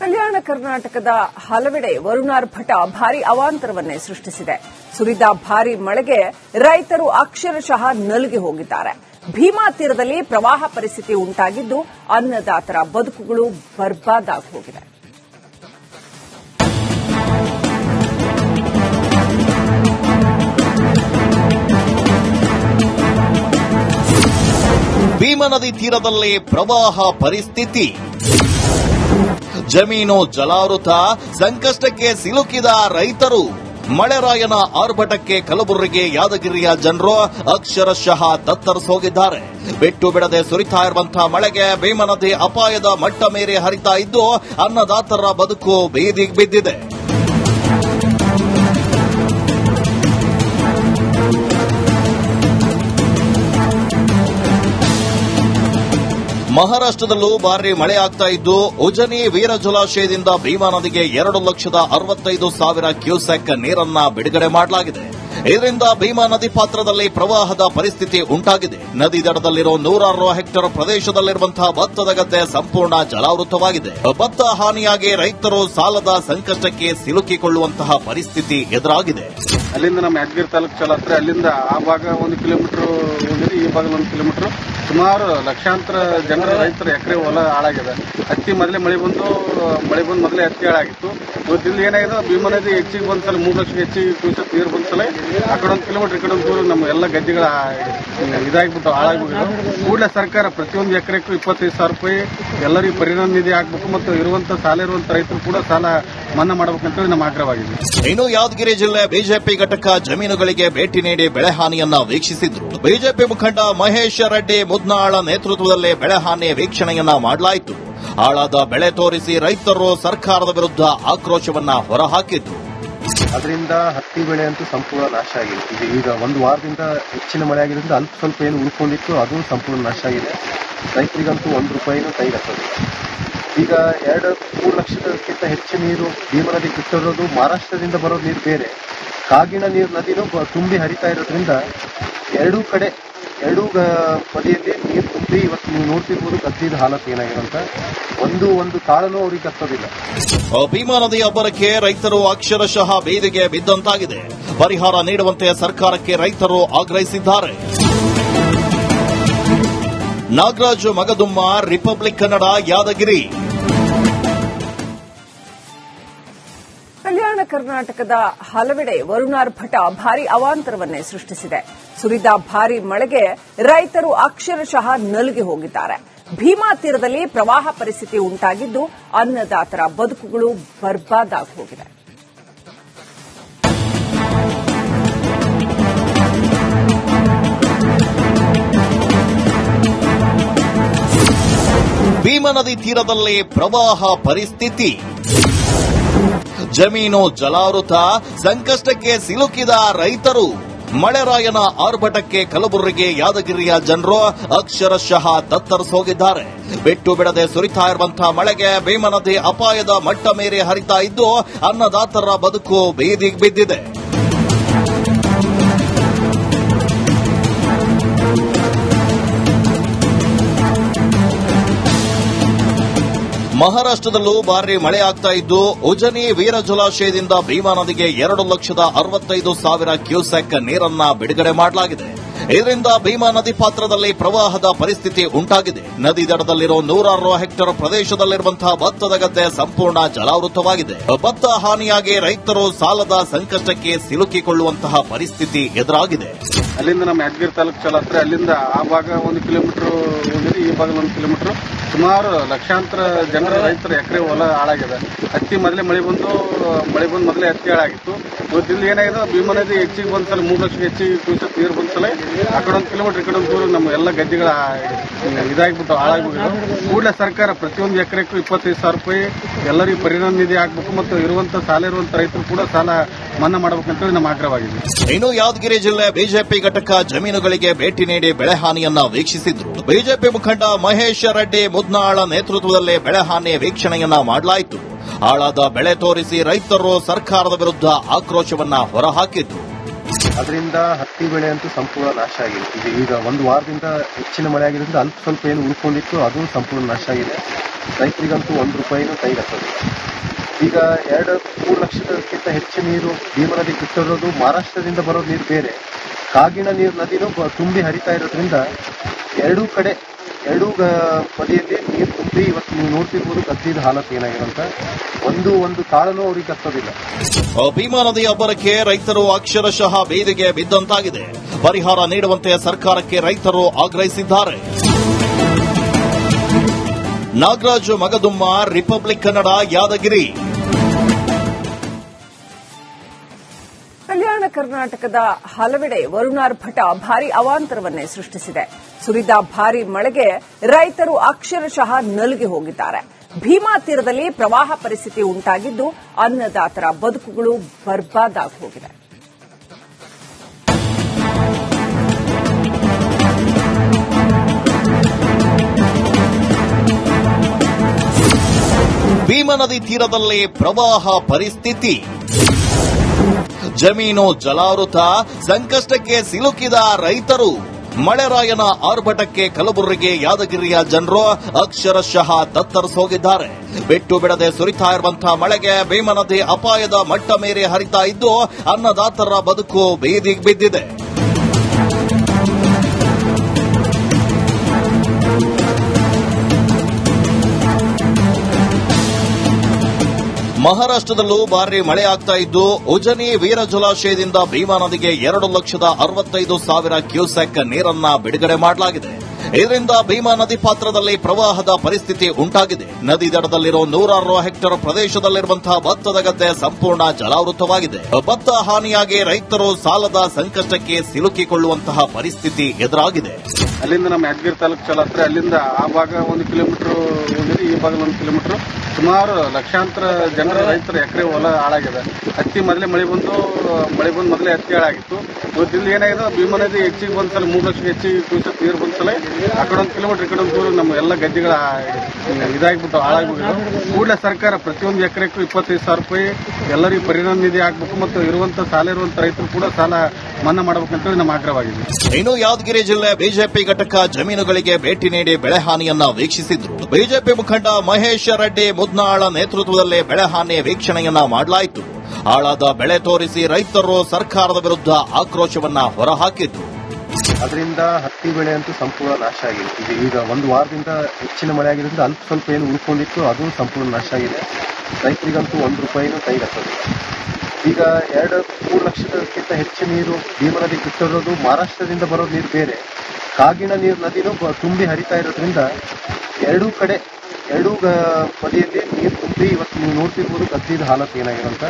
ಕಲ್ಯಾಣ ಕರ್ನಾಟಕದ ಹಲವೆಡೆ ವರುಣಾರ್ಭಟ ಭಾರಿ ಅವಾಂತರವನ್ನೇ ಸೃಷ್ಟಿಸಿದೆ. ಸುರಿದ ಭಾರಿ ಮಳೆಗೆ ರೈತರು ಅಕ್ಷರಶಃ ನಲುಗಿ ಹೋಗಿದ್ದಾರೆ. ಭೀಮಾ ತೀರದಲ್ಲಿ ಪ್ರವಾಹ ಪರಿಸ್ಥಿತಿ ಉಂಟಾಗಿದ್ದು ಅನ್ನದಾತರ ಬದುಕುಗಳು ಬರ್ಬಾದಾಗಿ ಹೋಗಿದೆ. ಭೀಮಾ ನದಿ ತೀರದಲ್ಲಿ ಪ್ರವಾಹ ಪರಿಸ್ಥಿತಿ. ಜಮೀನು ಜಲಾವೃತ, ಸಂಕಷ್ಟಕ್ಕೆ ಸಿಲುಕಿದ ರೈತರು. ಮಳೆರಾಯನ ಆರ್ಭಟಕ್ಕೆ ಕಲಬುರಗಿ ಯಾದಗಿರಿಯ ಜನರು ಅಕ್ಷರಶಃ ತತ್ತರಿಸೋಗಿದ್ದಾರೆ. ಬಿಟ್ಟು ಬಿಡದೆ ಸುರಿತಾ ಇರುವಂತಹ ಮಳೆಗೆ ಭೀಮನದಿ ಅಪಾಯದ ಮಟ್ಟ ಮೀರಿ ಹರಿತಾ ಇದ್ದು ಅನ್ನದಾತರ ಬದುಕು ಬೀದಿಗೆ ಬಿದ್ದಿದೆ. ಮಹಾರಾಷ್ಟ್ರದಲ್ಲೂ ಭಾರಿ ಮಳೆ ಆಗ್ತಾ ಇದ್ದು, ಉಜನಿ ವೀರ ಜಲಾಶಯದಿಂದ ಭೀಮಾ ನದಿಗೆ ಎರಡು ಲಕ್ಷದ ಅರವತ್ತೈದು ಸಾವಿರ ಕ್ಯೂಸೆಕ್ ನೀರನ್ನ ಬಿಡುಗಡೆ ಮಾಡಲಾಗಿದೆ. ಇದರಿಂದ ಭೀಮಾ ನದಿ ಪಾತ್ರದಲ್ಲಿ ಪ್ರವಾಹದ ಪರಿಸ್ಥಿತಿ ಉಂಟಾಗಿದೆ. ನದಿ ದಡದಲ್ಲಿರೋ ನೂರಾರು ಹೆಕ್ಟೇರ್ ಪ್ರದೇಶದಲ್ಲಿರುವಂತಹ ಭತ್ತದ ಗದ್ದೆ ಸಂಪೂರ್ಣ ಜಲಾವೃತವಾಗಿದೆ. ಭತ್ತ ಹಾನಿಯಾಗಿ ರೈತರು ಸಾಲದ ಸಂಕಷ್ಟಕ್ಕೆ ಸಿಲುಕಿಕೊಳ್ಳುವಂತಹ ಪರಿಸ್ಥಿತಿ ಎದುರಾಗಿದೆ. ಅಲ್ಲಿಂದ ನಮ್ಮ ಯಾದಗಿರಿ ತಾಲೂಕು ಚಲೋ ಅಲ್ಲಿಂದ ಆ ಭಾಗ ಒಂದು ಕಿಲೋಮೀಟರ್ ಈ ಭಾಗ ಒಂದು ಕಿಲೋಮೀಟರ್ ಸುಮಾರು ಲಕ್ಷಾಂತರ ಜನರ, ರೈತರ ಎಕರೆ ಹೊಲ ಹಾಳಾಗಿದೆ. ಹತ್ತಿ ಮೊದಲೇ ಮಳೆ ಬಂದು ಮಳೆ ಬಂದು ಮೊದಲೇ ಹತ್ತಿ ಹಾಳಾಗಿತ್ತು. ಇವತ್ತು ಇಲ್ಲಿ ಏನಾಗಿದೆ, ಭೀಮಾ ನದಿ ಹೆಚ್ಚಿಗೆ ಬಂದ್ಸಲ ಮೂರು ಲಕ್ಷ ಹೆಚ್ಚಿಗೆ ಕುಸಿತ ನೀರು ಬಂದ್ಸಲ ಆ ಕಡೆ ಒಂದು ಕಿಲೋಮೀಟರ್ ಕಡೆ ಒಂದು ನಮ್ಮ ಎಲ್ಲ ಗದ್ದೆಗಳ ಇದಾಗ್ಬಿಟ್ಟು ಹಾಳಾಗ್ಬಿಟ್ಟು ಕೂಡಲೇ ಸರ್ಕಾರ ಪ್ರತಿಯೊಂದು ಎಕರೆಗೂ ಇಪ್ಪತ್ತೈದು ಸಾವಿರ ರೂಪಾಯಿ ಎಲ್ಲರಿಗೂ ಪರಿಣಾಮ ನಿಧಿ ಹಾಕ್ಬೇಕು ಮತ್ತು ಇರುವಂತ ಸಾಲ ಇರುವಂತ ರೈತರು ಕೂಡ ಸಾಲ ಮನ್ನಾ ಮಾಡಬೇಕಂತೇಳಿ ನಮ್ಮ ಆಗ್ರಹವಾಗಿದೆ. ಇನ್ನು ಯಾದಗಿರಿ ಜಿಲ್ಲೆ ಬಿಜೆಪಿ ಘಟಕ ಜಮೀನುಗಳಿಗೆ ಭೇಟಿ ನೀಡಿ ಬೆಳೆ ಹಾನಿಯನ್ನ ವೀಕ್ಷಿಸಿದ್ರು. ಬಿಜೆಪಿ ಮುಖಂಡ ಮಹೇಶ್ ರೆಡ್ಡಿ ಮುದ್ನಾಳ ನೇತೃತ್ವದಲ್ಲಿ ಬೆಳೆ ಹಾನಿ ವೀಕ್ಷಣೆಯನ್ನ ಮಾಡಲಾಯಿತು. ಹಾಳಾದ ಬೆಳೆ ತೋರಿಸಿ ರೈತರು ಸರ್ಕಾರದ ವಿರುದ್ಧ ಆಕ್ರೋಶವನ್ನ ಹೊರಹಾಕಿದ್ರು ಅದರಿಂದ ಹತ್ತಿ ಬೆಳೆ ಅಂತೂ ಸಂಪೂರ್ಣ ನಾಶ ಆಗಿದೆ ಈಗ ಒಂದು ವಾರದಿಂದ ಹೆಚ್ಚಿನ ಮಳೆ ಆಗಿರೋದ್ರಿಂದ ಅಲ್ಪ ಸ್ವಲ್ಪ ಏನು ಉಳ್ಕೊಂಡಿತ್ತು, ಅದು ಸಂಪೂರ್ಣ ನಾಶ ಆಗಿದೆ. ರೈತರಿಗಂತೂ ಒಂದು ರೂಪಾಯಿನೂ ಕೈಗತ್ತದೆ ಈಗ ಎರಡು ಮೂರು ಲಕ್ಷಕ್ಕಿಂತ ಹೆಚ್ಚು ನೀರು ಭೀಮ ನದಿ ಬಿಟ್ಟಿರೋದು, ಮಹಾರಾಷ್ಟ್ರದಿಂದ ಬರೋ ನೀರು ಬೇರೆ. ಕಾಗಿಣ ನೀರು ನದಿನೂ ತುಂಬಿ ಹರಿತಾ ಇರೋದ್ರಿಂದ ಎರಡೂ ಕಡೆ ಎರಡೂ ಬದಿಯಲ್ಲಿ ನೀರು ತುಂಬಿ ಇವತ್ತು ನೀವು ನೋಡ್ತಿರ್ಬೋದು ಕದ್ದಿದ ಹಾಲತ್ ಅಂತ ಒಂದು ಒಂದು ಕಾಳನೂ ಅವ್ರಿಗೆ ಕತ್ತೋದಿಲ್ಲ ಭೀಮಾ ನದಿ ಅಬ್ಬರಕ್ಕೆ ರೈತರು ಅಕ್ಷರಶಃ ಬೀದಿಗೆ ಬಿದ್ದಂತಾಗಿದೆ. ಪರಿಹಾರ ನೀಡುವಂತೆ ಸರ್ಕಾರಕ್ಕೆ ರೈತರು ಆಗ್ರಹಿಸಿದ್ದಾರೆ. ನಾಗರಾಜು ಮಗದುಮ್ಮ, ರಿಪಬ್ಲಿಕ್ ಕನ್ನಡ ಯಾದಗಿರಿ. ಕಲ್ಯಾಣ ಕರ್ನಾಟಕದ ಹಲವೆಡೆ ವರುಣಾರ್ಭಟ ಭಾರಿ ಅವಾಂತರವನ್ನೇ ಸೃಷ್ಟಿಸಿದೆ. ಸುರಿದ ಭಾರಿ ಮಳೆಗೆ ರೈತರು ಅಕ್ಷರಶಃ ನಲುಗಿ ಹೋಗಿದ್ದಾರೆ. ಭೀಮಾ ತೀರದಲ್ಲಿ ಪ್ರವಾಹ ಪರಿಸ್ಥಿತಿ ಉಂಟಾಗಿದ್ದು ಅನ್ನದಾತರ ಬದುಕುಗಳು ಬರ್ಬಾದಾಗಿ ಹೋಗಿದೆ. ಭೀಮಾ ನದಿ ತೀರದಲ್ಲಿ ಪ್ರವಾಹ ಪರಿಸ್ಥಿತಿ. ಜಮೀನು ಜಲಾವೃತ, ಸಂಕಷ್ಟಕ್ಕೆ ಸಿಲುಕಿದ ರೈತರು. ಮಳೆರಾಯನ ಆರ್ಭಟಕ್ಕೆ ಕಲಬುರಗಿ ಯಾದಗಿರಿಯ ಜನರು ಅಕ್ಷರಶಃ ತತ್ತರಿಸೋಗಿದ್ದಾರೆ. ಬಿಟ್ಟು ಬಿಡದೆ ಸುರಿತಾ ಇರುವಂತಹ ಮಳೆಗೆ ಭೀಮನದಿ ಅಪಾಯದ ಮಟ್ಟ ಮೇರೆ ಹರಿತಾ ಇದ್ದು, ಅನ್ನದಾತರ ಬದುಕು ಬೀದಿಗೆ ಬಿದ್ದಿದೆ. ಮಹಾರಾಷ್ಟ್ರದಲ್ಲೂ ಭಾರಿ ಮಳೆ ಆಗ್ತಾ ಇದ್ದು, ಉಜನಿ ವೀರ ಜಲಾಶಯದಿಂದ ಭೀಮಾ ನದಿಗೆ ಎರಡು ಲಕ್ಷದ ಅರವತ್ತೈದು ಸಾವಿರ ಕ್ಯೂಸೆಕ್ ನೀರನ್ನ ಬಿಡುಗಡೆ ಮಾಡಲಾಗಿದೆ. ಇದರಿಂದ ಭೀಮಾ ನದಿ ಪಾತ್ರದಲ್ಲಿ ಪ್ರವಾಹದ ಪರಿಸ್ಥಿತಿ ಉಂಟಾಗಿದೆ. ನದಿ ದಡದಲ್ಲಿರೋ ನೂರಾರು ಹೆಕ್ಟೇರ್ ಪ್ರದೇಶದಲ್ಲಿರುವಂತಹ ಭತ್ತದ ಗದ್ದೆ ಸಂಪೂರ್ಣ ಜಲಾವೃತವಾಗಿದೆ. ಭತ್ತ ಹಾನಿಯಾಗಿ ರೈತರು ಸಾಲದ ಸಂಕಷ್ಟಕ್ಕೆ ಸಿಲುಕಿಕೊಳ್ಳುವಂತಹ ಪರಿಸ್ಥಿತಿ ಎದುರಾಗಿದೆ. ಅಲ್ಲಿಂದ ನಮ್ಮ ಯಾದಗಿರಿ ತಾಲೂಕು ಚಲ ಅಲ್ಲಿಂದ ಆ ಭಾಗ ಒಂದು ಕಿಲೋಮೀಟರ್ ಭಾಗ ಒಂದು ಕಿಲೋಮೀಟರ್. ಸುಮಾರು ಲಕ್ಷಾಂತರ ಜನರ, ರೈತರ ಎಕರೆ ಹೊಲ ಹಾಳಾಗಿದೆ. ಹತ್ತಿ ಮೊದಲೇ ಮಳೆ ಬಂದು ಮಳೆ ಬಂದು ಮೊದಲೇ ಹತ್ತಿ ಹಾಳಾಗಿತ್ತು. ಇವತ್ತು ಇಲ್ಲಿ ಏನಾಗಿದೆ ಭೀಮಾ ನದಿ ಹೆಚ್ಚಿಗೆ ಬಂದ್ಸಲ ಮೂರು ಲಕ್ಷ ಹೆಚ್ಚಿಗೆ ಕುಸಿತ ನೀರು ಬಂದ್ಸಲ ಆ ಕಡೆ ಒಂದು ಕಿಲೋಮೀಟರ್, ಈ ಕಡೆ ಒಂದು ದೂರ ನಮ್ಮ ಎಲ್ಲ ಗದ್ದೆಗಳ ಇದಾಗ್ಬಿಟ್ಟು ಹಾಳಾಗ್ಬಿಟ್ಟು ಕೂಡಲೇ ಸರ್ಕಾರ ಪ್ರತಿಯೊಂದು ಎಕರೆಗೂ ಇಪ್ಪತ್ತೈದು ಸಾವಿರ ರೂಪಾಯಿ ಎಲ್ಲರಿಗೂ ಪರಿಣಾಮ ನಿಧಿ ಹಾಕ್ಬೇಕು ಮತ್ತು ಇರುವಂತ ಸಾಲ ಇರುವಂಥ ರೈತರು ಕೂಡ ಸಾಲ ಮನ್ನಾ ಮಾಡಬೇಕಂತೇಳಿ ನಮ್ಮ ಆಗ್ರಹವಾಗಿದೆ. ಇನ್ನು ಯಾದಗಿರಿ ಜಿಲ್ಲೆ ಬಿಜೆಪಿ ಘಟಕ ಜಮೀನುಗಳಿಗೆ ಭೇಟಿ ನೀಡಿ ಬೆಳೆ ಹಾನಿಯನ್ನ ವೀಕ್ಷಿಸಿದ್ರು. ಬಿಜೆಪಿ ಮುಖಂಡ ಮಹೇಶ್ ರೆಡ್ಡಿ ಮುದ್ನಾಳ ನೇತೃತ್ವದಲ್ಲಿ ಬೆಳೆ ಹಾನಿ ವೀಕ್ಷಣೆಯನ್ನ ಮಾಡಲಾಯಿತು. ಹಾಳಾದ ಬೆಳೆ ತೋರಿಸಿ ರೈತರು ಸರ್ಕಾರದ ವಿರುದ್ಧ ಆಕ್ರೋಶವನ್ನ ಹೊರಹಾಕಿದ್ರು. ಅದರಿಂದ ಹತ್ತಿ ಬೆಳೆ ಅಂತೂ ಸಂಪೂರ್ಣ ನಾಶ ಆಗಿದೆ. ಈಗ ಒಂದು ವಾರದಿಂದ ಹೆಚ್ಚಿನ ಮಳೆ ಆಗಿರೋದ್ರಿಂದ ಅಲ್ಪ ಸ್ವಲ್ಪ ಏನು ಉಳ್ಕೊಂಡಿತ್ತು ಅದು ಸಂಪೂರ್ಣ ನಾಶ ಆಗಿದೆ. ರೈತರಿಗಂತೂ ಒಂದು ರೂಪಾಯಿನೂ ಕೈಗೆ ಈಗ ಎರಡು ಮೂರು ಲಕ್ಷಕ್ಕಿಂತ ಹೆಚ್ಚು ನೀರು ಭೀಮಾ ನದಿ ಬಿಟ್ಟಿರೋದು, ಮಹಾರಾಷ್ಟ್ರದಿಂದ ಬರೋ ನೀರು ಬೇರೆ. ಕಾಗಿಣ ನೀರು ನದಿನೂ ತುಂಬಿ ಹರಿತಾ ಇರೋದ್ರಿಂದ ಎರಡೂ ಕಡೆ ಎರಡೂ ಬದಿಯಲ್ಲಿ ನೀರು ತುಂಬಿ ಇವತ್ತು ನೀವು ನೋಡ್ತಿರ್ಬೋದು ಕತ್ತಿದ ಹಾಲತ್ ಏನಾಗಿರುವಂತ. ಒಂದು ಒಂದು ಕಾಳನು ಅವರಿಗೆ ಕತ್ತೋದಿಲ್ಲ. ಭೀಮಾ ನದಿ ಅಬ್ಬರಕ್ಕೆ ರೈತರು ಅಕ್ಷರಶಃ ಬೇದಿಗೆ ಬಿದ್ದಂತಾಗಿದೆ. ಪರಿಹಾರ ನೀಡುವಂತೆ ಸರ್ಕಾರಕ್ಕೆ ರೈತರು ಆಗ್ರಹಿಸಿದ್ದಾರೆ. ನಾಗರಾಜು ಮಗದುಮ್ಮ, ರಿಪಬ್ಲಿಕ್ ಕನ್ನಡ ಯಾದಗಿರಿ. ಕರ್ನಾಟಕದ ಹಲವೆಡೆ ವರುಣಾರ್ ಭಟ ಭಾರಿ ಅವಾಂತರವನ್ನೇ ಸೃಷ್ಟಿಸಿದೆ. ಸುರಿದ ಭಾರಿ ಮಳೆಗೆ ರೈತರು ಅಕ್ಷರಶಃ ನಲುಗಿ ಹೋಗಿದ್ದಾರೆ. ಭೀಮಾ ತೀರದಲ್ಲಿ ಪ್ರವಾಹ ಪರಿಸ್ಥಿತಿ ಉಂಟಾಗಿದ್ದು, ಅನ್ನದಾತರ ಬದುಕುಗಳು ಬರ್ಬಾದಾಗಿ ಹೋಗಿದೆ. ಭೀಮಾ ನದಿ ತೀರದಲ್ಲಿ ಪ್ರವಾಹ ಪರಿಸ್ಥಿತಿ. ಜಮೀನು ಜಲಾವೃತ, ಸಂಕಷ್ಟಕ್ಕೆ ಸಿಲುಕಿದ ರೈತರು. ಮಳೆರಾಯನ ಆರ್ಭಟಕ್ಕೆ ಕಲಬುರಗಿ ಯಾದಗಿರಿಯ ಜನರು ಅಕ್ಷರಶಃ ತತ್ತರಿಸೋಗಿದ್ದಾರೆ. ಬಿಟ್ಟು ಬಿಡದೆ ಸುರಿತಾ ಇರುವಂತಹ ಮಳೆಗೆ ಭೀಮನದಿ ಅಪಾಯದ ಮಟ್ಟ ಮೀರಿ ಹರಿತಾ ಇದ್ದು ಅನ್ನದಾತರ ಬದುಕು ಬೀದಿಗೆ ಬಿದ್ದಿದೆ. ಮಹಾರಾಷ್ಟ್ರದಲ್ಲೂ ಭಾರಿ ಮಳೆ ಆಗ್ತಾ ಇದ್ದು, ಉಜನಿ ವೀರ ಜಲಾಶಯದಿಂದ ಭೀಮಾ ನದಿಗೆ ಎರಡು ಲಕ್ಷದ ಅರವತ್ತೈದು ಸಾವಿರ ಕ್ಯೂಸೆಕ್ ನೀರನ್ನ ಬಿಡುಗಡೆ ಮಾಡಲಾಗಿದೆ. ಇದರಿಂದ ಭೀಮಾ ನದಿ ಪಾತ್ರದಲ್ಲಿ ಪ್ರವಾಹದ ಪರಿಸ್ಥಿತಿ ಉಂಟಾಗಿದೆ. ನದಿ ದಡದಲ್ಲಿರೋ ನೂರಾರು ಹೆಕ್ಟೇರ್ ಪ್ರದೇಶದಲ್ಲಿರುವಂತಹ ಭತ್ತದ ಗದ್ದೆ ಸಂಪೂರ್ಣ ಜಲಾವೃತವಾಗಿದೆ. ಭತ್ತ ಹಾನಿಯಾಗಿ ರೈತರು ಸಾಲದ ಸಂಕಷ್ಟಕ್ಕೆ ಸಿಲುಕಿಕೊಳ್ಳುವಂತಹ ಪರಿಸ್ಥಿತಿ ಎದುರಾಗಿದೆ. ಅಲ್ಲಿಂದ ನಮ್ಮ ಯಾದಗಿರಿ ತಾಲೂಕು ಚಲತ್ರೆ, ಅಲ್ಲಿಂದ ಆ ಭಾಗ ಒಂದು ಕಿಲೋಮೀಟರ್ ಹೋಗಿರಿ ಈ ಭಾಗ ಒಂದು ಕಿಲೋಮೀಟರ್ ಸುಮಾರು ಲಕ್ಷಾಂತರ ಜನರ, ರೈತರ ಎಕರೆ ಹೊಲ ಹಾಳಾಗಿದೆ. ಹತ್ತಿ ಮೊದಲೇ ಮಳೆ ಬಂದು ಮಳೆ ಬಂದು ಮೊದಲೇ ಹತ್ತಿ ಹಾಳಾಗಿತ್ತು. ಇವತ್ತಿಂದ ಏನಾಗಿದೆ, ಭೀಮಾ ನದಿ ಹೆಚ್ಚಿಗೆ ಬಂದ್ಸಲ ಮೂರು ಲಕ್ಷ ಹೆಚ್ಚಿಗೆ ಕ್ಯೂಸೆಕ್ ನೀರು ಬಂದ್ಸಲ ಆ ಕಡೆ ಒಂದು ಕಿಲೋಮೀಟರ್ ಈ ಕಡೆ ಒಂದು ನಮ್ಮ ಎಲ್ಲ ಗದ್ದೆಗಳ ಇದಾಗ್ಬಿಟ್ಟು ಹಾಳಾಗ್ಬಿಟ್ಟು ಕೂಡಲೇ ಸರ್ಕಾರ ಪ್ರತಿಯೊಂದು ಎಕರೆಗೂ ಇಪ್ಪತ್ತೈದು ಸಾವಿರ ರೂಪಾಯಿ ಎಲ್ಲರಿಗೂ ಪರಿಣಾಮ ನಿಧಿ ಆಗ್ಬೇಕು ಮತ್ತು ಇರುವಂತ ಸಾಲ ಇರುವಂಥ ರೈತರು ಕೂಡ ಸಾಲ ಮನ್ನಾ ಮಾಡಬೇಕಂತೇಳಿ ನಮ್ಮ ಆಗ್ರಹವಾಗಿದೆ. ಇನ್ನು ಯಾದಗಿರಿ ಜಿಲ್ಲೆ ಬಿಜೆಪಿ ಘಟಕ ಜಮೀನುಗಳಿಗೆ ಭೇಟಿ ನೀಡಿ ಬೆಳೆ ಹಾನಿಯನ್ನ ವೀಕ್ಷಿಸಿದ್ರು. ಬಿಜೆಪಿ ಮುಖಂಡ ಮಹೇಶ್ ರೆಡ್ಡಿ ಮುದ್ನಾಳ ನೇತೃತ್ವದಲ್ಲಿ ಬೆಳೆಹಾನಿ ವೀಕ್ಷಣೆಯನ್ನ ಮಾಡಲಾಯಿತು. ಹಾಳಾದ ಬೆಳೆ ತೋರಿಸಿ ರೈತರು ಸರ್ಕಾರದ ವಿರುದ್ಧ ಆಕ್ರೋಶವನ್ನ ಹೊರಹಾಕಿದ್ರು. ಅದರಿಂದ ಹತ್ತಿ ಬೆಳೆ ಅಂತೂ ಸಂಪೂರ್ಣ ನಾಶ ಆಗಿದೆ ಈಗ ಈಗ ಒಂದು ವಾರದಿಂದ ಹೆಚ್ಚಿನ ಮಳೆ ಆಗಿರೋದ್ರಿಂದ ಅಲ್ಪ ಸ್ವಲ್ಪ ಏನು ಉಳ್ಕೊಂಡಿತ್ತು, ಅದು ಸಂಪೂರ್ಣ ನಾಶ ಆಗಿದೆ. ರೈತರಿಗಂತೂ ಒಂದು ರೂಪಾಯಿನೂ ಕೈಗತ್ತದೆ ಈಗ ಎರಡು ಮೂರು ಲಕ್ಷಕ್ಕಿಂತ ಹೆಚ್ಚು ನೀರು ಭೀಮನದಿ ಬಿಟ್ಟಿರೋದು, ಮಹಾರಾಷ್ಟ್ರದಿಂದ ಬರೋ ನೀರು ಬೇರೆ. ಕಾಗಿಣ ನೀರು ನದಿನೂ ತುಂಬಿ ಹರಿತಾ ಇರೋದ್ರಿಂದ ಎರಡೂ ಕಡೆ ಎರಡೂ ಬದಿಯಲ್ಲಿ ನೀರು ತುಂಬಿ ಇವತ್ತು ನೀವು ನೋಡ್ತಿರ್ಬೋದು ಗದ್ದೆದ ಹಾಲತ್ ಏನಾಗಿರಂತ